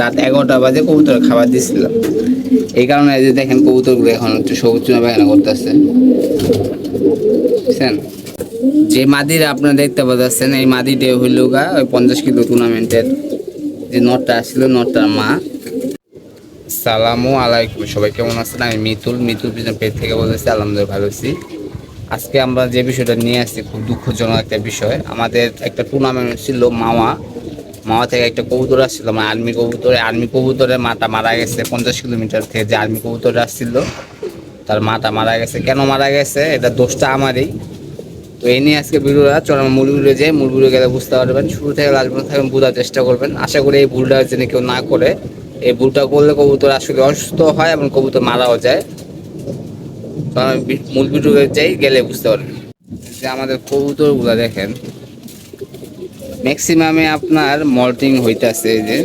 রাত এগারোটা বাজে কবুতর খাবার দিছিলাম এই কারণে যে দেখেন কবুতরগুলো এখন একটু সবুজ চুনা পায়খানা করতেছে বুঝছেন? যে মাদির আপনারা দেখতে পাচ্ছেন, এই মাদিটা হইল গা ওই পঞ্চাশ কিলো টুর্নামেন্টের যে নটটা আসছিল, নটটার মা। সালামু আলাইকুম, সবাই কেমন আছেন? আমি মিতুল মিতুল পিছন পেট থেকে বলেছি আলহামদুলিল্লাহ ভালো আছি। আজকে আমরা যে বিষয়টা নিয়ে আসছি, খুব দুঃখজনক একটা বিষয়। আমাদের একটা টুর্নামেন্ট ছিল মাওয়া। মাওয়া থেকে একটা কবুতর আসছিল আমার আর্মি কবুতরে, আর্মি কবুতরের মাটা মারা গেছে পঞ্চাশ কিলোমিটার থেকে, যে আর্মি কবুতর আসছিল, তার মাটা মারা গেছে। কেন মারা গেছে? এটা দোষটা আমারই। তো এই নিয়ে আজকে ভিডিওটা চল আমরা ভিডিও যাই। গেলে বুঝতে পারবেন, শুরু থেকে লাস্ট পর্যন্ত থাকবেন, বোঝার চেষ্টা করবেন। আশা করি এই ভুলটা যেন কেউ না করে। এই ভুলটা করলে কবুতর আসলে অসুস্থ হয় এবং কবুতর মারাও যায়। তো আমরা বি- মূল ভিডিও যাই, গেলে বুঝতে পারবেন। যে আমাদের কবুতরগুলো দেখেন। ম্যাক্সিমামে আপনার মল্টিং হইতাছে এই যে।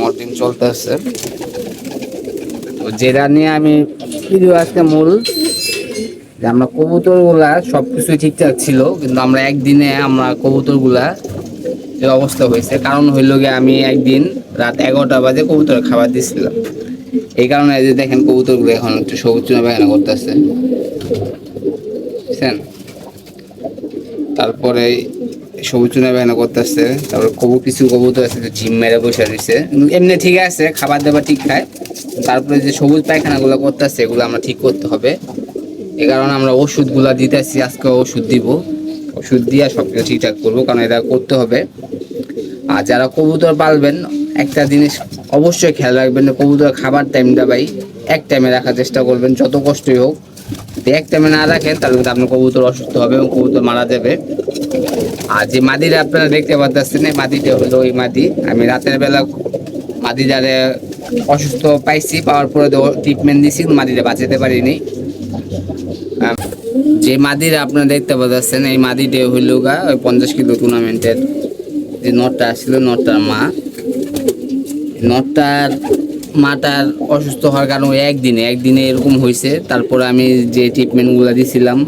মল্টিং চলতেছে। তো যেটা নিয়ে আমি ভিডিও আজকে মূল, যে আমরা কবুতরগুলা সবকিছু ঠিকঠাক ছিল, কিন্তু আমরা একদিনে আমরা কবুতরগুলা যে অবস্থা হয়েছে, কারণ হইল গিয়ে আমি একদিন রাত এগারোটা বাজে কবুতর খাবার দিছিলাম। এই কারণে যে দেখেন কবুতরগুলো এখন একটু সবুজ চুনা পায়খানা করতেছে। বুঝছেন? তারপরে সবুজ চুনা পায়খানা করতেছে, তারপরে কবু, কিছু কবুতর আছে ঝিম মেরে বসে দিছে এমনি ঠিক আছে, খাবার দাবার ঠিক খায় তারপরে যে সবুজ পায়খানাগুলো করতেছে, এগুলো আমরা ঠিক করতে হবে। এ কারণে আমরা ওষুধগুলা দিতেছি, আজকে ওষুধ দিব। ওষুধ দিয়ে সব কিছু ঠিকঠাক করব, কারণ এটা করতে হবে। আর যারা কবুতর পালবেন, একটা জিনিস অবশ্যই খেয়াল রাখবেন কবুতর খাবার টাইমটা ভাই, এক টাইমে রাখার চেষ্টা করবেন, যত কষ্টই হোক। এক টাইমে না রাখেন তাহলে কিন্তু আপনার কবুতর অসুস্থ হবে এবং কবুতর মারা যাবে। আর যে মাদিটা আপনারা দেখতে পাচ্ছেন এই মাদিটা হলো ওই মাদি। আমি রাতের বেলা মাদি যারে অসুস্থ পাইছি, পাওয়ার পরে ট্রিটমেন্ট দিছি মাদিটা বাঁচাতে পারিনি। যে মাদির আপনারা দেখতে পাচ্ছেন এই মাদিটা হইল গা ওই পঞ্চাশ কিলো টুর্নামেন্টের যে নটটা আসছিল, নটটার মা। নটটার মাটার অসুস্থ হওয়ার কারণে একদিনে একদিনে এরকম হয়েছে। তারপরে আমি যে ট্রিটমেন্টগুলো দিছিলাম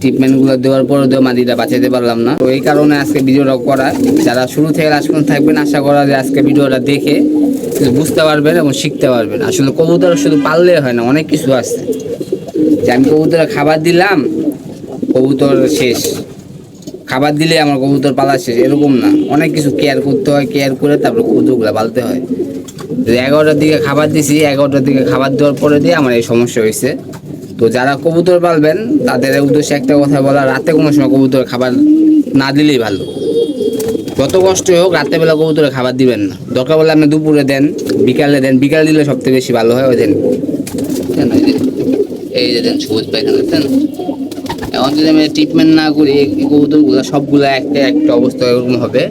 ট্রিটমেন্টগুলো দেওয়ার পরে দেওয়া মাদিটা বাঁচাতে পারলাম না। তো এই কারণে আজকে ভিডিওটা করা। যারা শুরু থেকে লাস্ট থাকবেন, আশা করা যে আজকে ভিডিওটা দেখে বুঝতে পারবেন এবং শিখতে পারবেন। আসলে কবুতর শুধু পাললে হয় না, অনেক কিছু আছে। যে আমি কবুতরে খাবার দিলাম, কবুতর শেষ। খাবার দিলে আমার কবুতর পালা শেষ, এরকম না। অনেক কিছু কেয়ার করতে হয় কেয়ার করে তারপরে কবুতরগুলো পালতে হয়। এগারোটার দিকে খাবার দিছি, এগারোটার দিকে খাবার দেওয়ার পরে দিয়ে আমার এই সমস্যা হয়েছে। তো যারা কবুতর পালবেন, তাদের উদ্দেশ্যে একটা কথা বলা রাতে কোনো সময় কবুতর খাবার না দিলেই ভালো। যত কষ্ট হোক রাতের বেলা কবুতরে খাবার দিবেন না। দরকার বলে আপনি দুপুরে দেন, বিকালে দেন। বিকাল দিলে সবথেকে বেশি ভালো হয়, ওই দেন, এই যে- দেন, সবুজ পায়খানা, দেন। এখন যদি আমি ট্রিটমেন্ট না করি কবুতরগুলো সবগুলো একটা একটা অবস্থা এরকম হবে।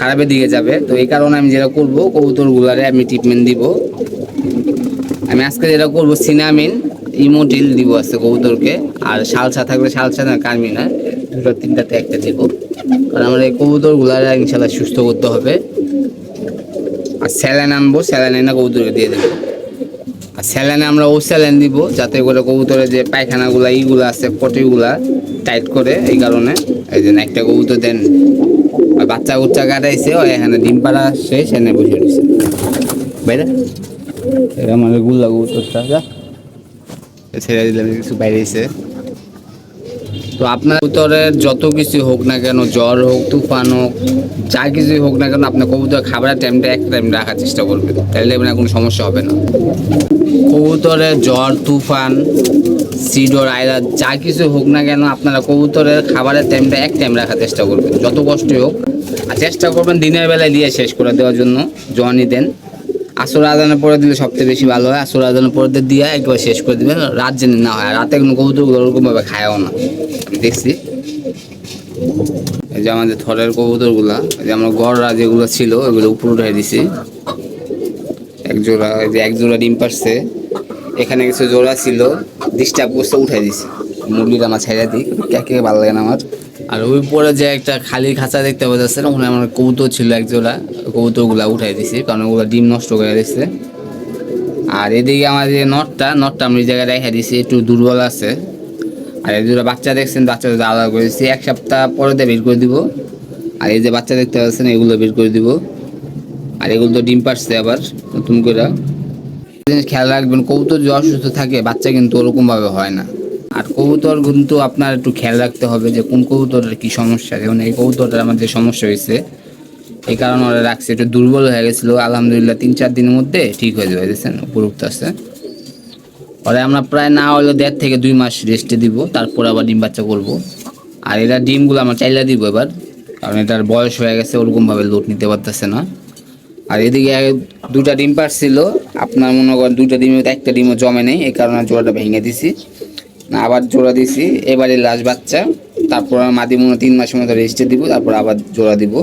খারাপের দিকে যাবে। তো এই কারণে আমি যেটা করব, কবুতরগুলারে আমি ট্রিটমেন্ট দিব। আমি আজকে যেটা করব সিনামিন ইমোটিল দিব আজকে কবুতরকে। আর শালসা থাকলে শালসা না, কার্মি না, দুটো, তিনটাতে একটা দিব। কারণ আমার এই কবুতরগুলারে ইনশাল্লাহ সুস্থ করতে হবে। আর স্যালাইন আনব, স্যালাইন এনে কবুতরকে দিয়ে দেবো। আর স্যালাইনে আমরা ও স্যালাইন দিব, যাতে করে কবুতরের যে পায়খানাগুলা, ইগুলা আছে, পটিগুলা টাইট করে, এই কারণে। এই জন্য একটা কবুতর দেন। বাচ্চা উচ্চা কাটাইছে ও এখানে ডিম পাড়া শেষ, এনে বসে রয়েছে। বাইরে? এটা আমাদের গুল্লা কবুতরটা যা। ছেড়ে দিলাম, কিছু বাইরে তো আপনার কবুতরের যত কিছু হোক না কেন, জ্বর হোক, তুফান হোক, যা কিছু হোক না কেন, আপনার কবুতর খাবারের টাইমটা এক টাইম রাখার চেষ্টা করবেন। তাহলে আপনার কোনো সমস্যা হবে না। কবুতরের জ্বর, তুফান, সিডর আয়রা যা কিছু হোক না কেন, আপনারা কবুতরের খাবারের টাইমটা এক টাইম রাখার চেষ্টা করবেন। যত কষ্টই হোক, আর চেষ্টা করবেন দিনের বেলায় দিয়ে শেষ করে দেওয়ার জন্য। জনই দেন। আসর আদানের পরে দিলে সবচেয়ে বেশি ভালো হয়। আসর আদানের পরে দিয়ে একবার শেষ করে দিবেন, রাত জেনে না হয়। রাতে কোনো কবুতরগুলো ওরকমভাবে খায়ও না। দেখছি। এই যে আমাদের থরের কবুতরগুলা যে আমরা গড়রা যেগুলো ছিল, ওগুলো উপরে উঠে দিছি। এক জোড়া যে এক জোড়া ডিম পারছে এখানে কিছু জোড়া ছিল, ডিস্টার্ব করছে, উঠাই দিছি। মুরগিটা আমার ছেড়ে দিই। কে ভালো লাগে না আমার। আর ওই পরে যে একটা খালি খাঁচা দেখতে পাওয়া যাচ্ছে না ওখানে আমার কবুতর ছিল এক জোড়া কবুতরগুলা উঠাই দিছি, কারণ ওগুলো ডিম নষ্ট করে দিচ্ছে আর এদিকে আমার যে নটটা নটটা আমি জায়গায় রেখে দিছি, একটু দুর্বল আছে। আর এই দুটো বাচ্চা দেখছেন বাচ্চা আলাদা করে দিচ্ছি এক সপ্তাহ পরে দিয়ে বের করে দিব। আর এই যে বাচ্চা দেখতে পাচ্ছেন, এগুলো বের করে দিব। আর এগুলো তো ডিম পারছে আবার, নতুন করে। খেয়াল রাখবেন, কবুতর যে অসুস্থ থাকে, বাচ্চা কিন্তু ওরকমভাবে হয় না। আর কবুতর কিন্তু আপনার একটু খেয়াল রাখতে হবে যে কোন কবুতরের কি সমস্যা। যেমন এই কবুতরটার আমার যে সমস্যা হয়েছে, এই কারণে ওরা রাখছে, একটু দুর্বল হয়ে গেছিল। আলহামদুলিল্লাহ তিন চার দিনের মধ্যে ঠিক হয়ে যাবে, দেখছেন, উপরুক্ত আছে। ওরা আমরা প্রায় না হলে দেড় থেকে দুই মাস রেস্টে দিব, তারপর আবার ডিম বাচ্চা করব। আর এটা ডিমগুলো আমরা চাইলা দিব এবার, কারণ এটার বয়স হয়ে গেছে, ওরকমভাবে লোড নিতে পারতেছে না। আর এদিকে দুটা ডিম পারছিল আপনার মনে করেন দুটা ডিমে, একটা ডিমও জমে নেই, এই কারণে জোড়াটা ভেঙে দিছি। আবার জোড়া দিছি। এবারে লাস্ট বাচ্চা। তারপর মাদি মনে তিন মাসের মতো রেস্টে দিব, তারপর আবার জোড়া দিব।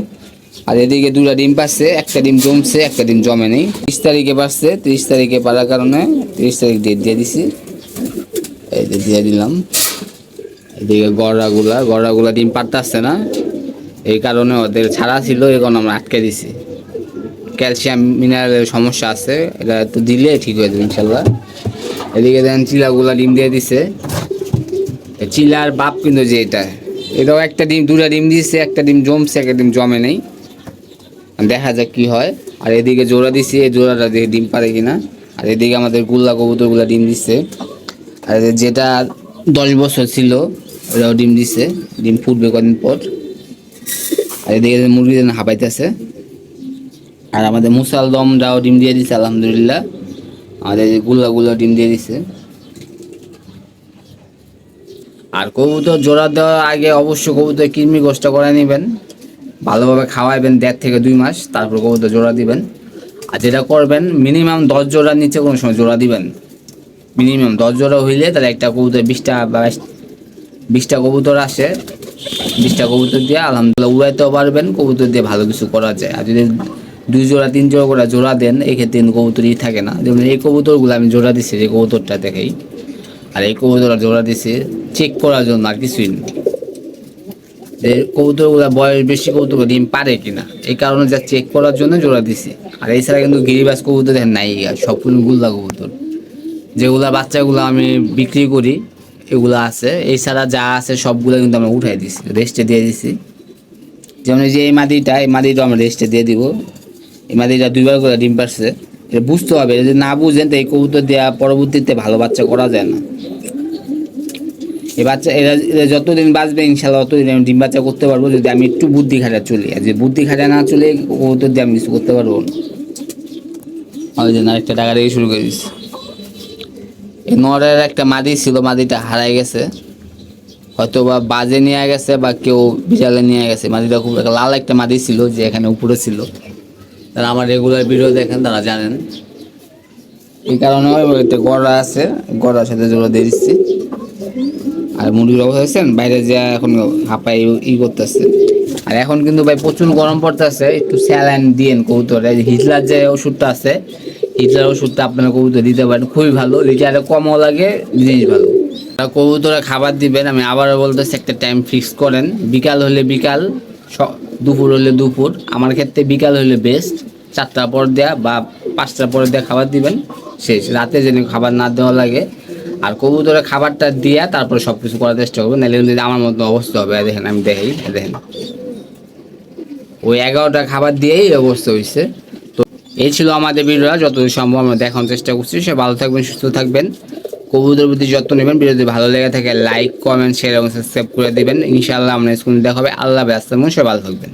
আর এদিকে দুটা ডিম পাচ্ছে, একটা ডিম জমছে, একটা ডিম জমে নেই। তিরিশ তারিখে পারছে তিরিশ তারিখে পারার কারণে তিরিশ তারিখ ডেট দিয়ে দিছি। এই দিয়ে দিলাম। এদিকে গড়াগুলা গড়াগুলা ডিম পারতাছে না। এই কারণে ওদের ছাড়া ছিল এখন আমরা আটকে দিছি। ক্যালসিয়াম মিনারেলের সমস্যা আছে, এটা তো দিলে ঠিক হয়ে যাবে ইনশাল্লাহ। এদিকে দেখেন চিলাগুলা ডিম দিয়ে দিছে। চিলার বাপ কিন্তু যে এটা। এটাও একটা ডিম, দুটা ডিম দিছে, একটা ডিম জমছে, একটা ডিম জমে নেই। দেখা যাক কি হয়। আর এদিকে জোড়া দিছি, এই জোড়াটা দিয়ে ডিম পারে কিনা। আর এদিকে আমাদের গুল্লা কবুতরগুলা ডিম দিচ্ছে আর যেটা দশ বছর ছিল, ওরাও ডিম দিছে। ডিম ফুটবে কদিন পর। আর এদিকে মুরগি যেন হাঁপাইতেছে। আর আমাদের মুসাল দমটাও ডিম দিয়ে দিছে, আলহামদুলিল্লাহ। আমাদের এই গুল্লা গুল্লা ডিম দিয়ে দিছে। আর কবুতর জোড়া দেওয়ার আগে অবশ্যই কবুতর কৃমি গোষ্ঠটা করে নেবেন। ভালোভাবে খাওয়াইবেন দেড় থেকে দুই মাস, তারপর কবুতর জোড়া দিবেন। আর যেটা করবেন মিনিমাম দশ জোড়ার নিচে কোনো সময় জোড়া দিবেন। মিনিমাম দশ জোড়া হইলে তাহলে একটা কবুতর বিশটা বা বিশটা কবুতর আসে। বিশটা কবুতর দিয়ে আলহামদুলিল্লাহ উড়াইতেও পারবেন, কবুতর দিয়ে ভালো কিছু করা যায়। আর যদি দুই জোড়া, তিন জোড়া করে জোড়া দেন, এক্ষেত্রে কবুতরই থাকে না। যেমন এই কবুতরগুলো আমি জোড়া দিচ্ছি যে কবুতরটা দেখেই। আর এই কবুতর জোড়া দিছি চেক করার জন্য আর কিছুই না। যে কবুতরগুলো বয়স বেশি কবুতর ডিম পারে কিনা, এই কারণে যা চেক করার জন্য জোড়া দিছি। আর এছাড়া কিন্তু গিরিবাস কবুতর নাই সবগুলো গুল্লা কবুতর। যেগুলা বাচ্চাগুলো আমি বিক্রি করি, এগুলো আছে। এছাড়া যা আছে সবগুলো কিন্তু আমরা উঠাই দিছি রেস্টে দিয়ে দিছি। যেমন এই যে এই মাদিটা এই মাদিটা আমরা রেস্টে দিয়ে দিব। এই মাদিটা দুইবার করে ডিম পারছে। বুঝতে হবে যদি না বুঝেন তো এই কবুতর দেওয়া পরবর্তীতে ভালো বাচ্চা করা যায় না। এই বাচ্চা এরা এরা যতদিন বাঁচবে ইনশাল্লাহ ততদিন আমি ডিম বাচ্চা করতে পারব যদি আমি একটু বুদ্ধি খাটা চলি। আর যদি বুদ্ধি খাটা না চলে কবুতর দিয়ে আমি কিছু করতে পারব না। ওই জন্য আরেকটা টাকা দিয়ে শুরু করে দিচ্ছি এই নরের একটা মাদি ছিল মাদিটা হারাই গেছে। হয়তো বা বাজে নিয়ে গেছে বা কেউ বিড়ালে নিয়ে গেছে। মাদিটা খুব একটা লাল একটা মাদি ছিল যে এখানে উপরে ছিল। তারা আমার রেগুলার ভিডিও দেখেন, তারা জানেন। এই কারণে একটা গড়া আছে, গড়ার সাথে জোড়া দিয়ে দিচ্ছি। আর মুরগির অবস্থা হয়েছেন বাইরে যা এখন হাঁপাই ই করতেছে। আর এখন কিন্তু ভাই প্রচুর গরম পড়তেছে, একটু স্যালাইন দিয়েন কবুতরে। হিটলার যে ওষুধটা আছে, হিটলার ওষুধটা আপনারা কবুতর দিতে পারেন, খুবই ভালো। লিটারে কমও লাগে, জিনিস ভালো। কবুতরে খাবার দিবেন, আমি আবারও বলতেছি, একটা টাইম ফিক্স করেন। বিকাল হলে বিকাল দুপুর হলে দুপুর। আমার ক্ষেত্রে বিকাল হলে বেস্ট চারটার পর দেয়া বা পাঁচটার পরে দেয়া খাবার দিবেন। শেষ। রাতে যেন খাবার না দেওয়া লাগে। আর কবুতরে খাবারটা দিয়া তারপরে সব কিছু করার চেষ্টা করবেন। নাহলে কিন্তু আমার মতো অবস্থা হবে। দেখেন, আমি দেখি দেখেন। ওই এগারোটা খাবার দিয়েই অবস্থা হয়েছে তো এই ছিল আমাদের ভিডিওটা। যতদূর সম্ভব আমরা দেখানোর চেষ্টা করছি। সে ভালো থাকবেন, সুস্থ থাকবেন। কবুতর প্রতি যত্ন নেবেন। ভিডিও ভালো লেগে থাকে, লাইক, কমেন্ট শেয়ার এবং সাবস্ক্রাইব করে দিবেন। ইনশাআল্লাহ আমরা স্কুল দেখা হবে। আল্লাহ ব্যস্ত সে ভালো থাকবেন।